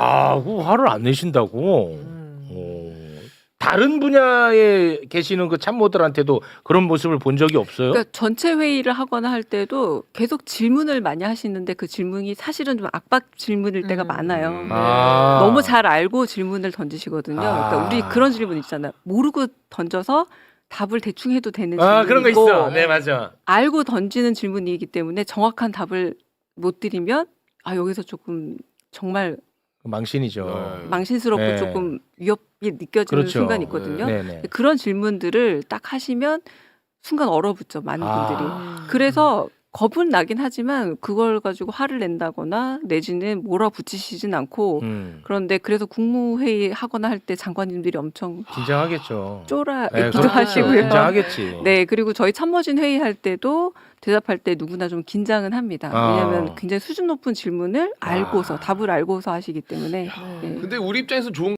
아, 그 화를 안 내신다고. 음. 어, 다른 분야에 계시는 그 참모들한테도 그런 모습을 본 적이 없어요? 그러니까 전체 회의를 하거나 할 때도 계속 질문을 많이 하시는데 그 질문이 사실은 좀 압박 질문일 때가 음. 많아요. 음. 아. 너무 잘 알고 질문을 던지시거든요. 아. 그러니까 우리 그런 질문 있잖아요. 모르고 던져서 답을 대충 해도 되는 질문 아, 그런 거 있어. 네, 맞아. 알고 던지는 질문이기 때문에 정확한 답을 못 드리면 아 여기서 조금 정말 망신이죠. 네. 망신스럽고 네. 조금 위협이 느껴지는 그렇죠. 순간이 있거든요. 네, 네. 그런 질문들을 딱 하시면 순간 얼어붙죠 많은 아. 분들이. 음. 그래서 겁은 나긴 하지만 그걸 가지고 화를 낸다거나 내지는 몰아붙이시진 않고 음. 그런데 그래서 국무회의 하거나 할 때 장관님들이 엄청 긴장하겠죠. 쫄아기도 그렇죠. 하시고요. 긴장하겠지. 네, 그리고 저희 참모진 회의할 때도 대답할 때 누구나 좀 긴장은 합니다. 아. 왜냐하면 굉장히 수준 높은 질문을 알고서 아. 답을 알고서 하시기 때문에. 네. 네. 근데 우리 입장에서 좋은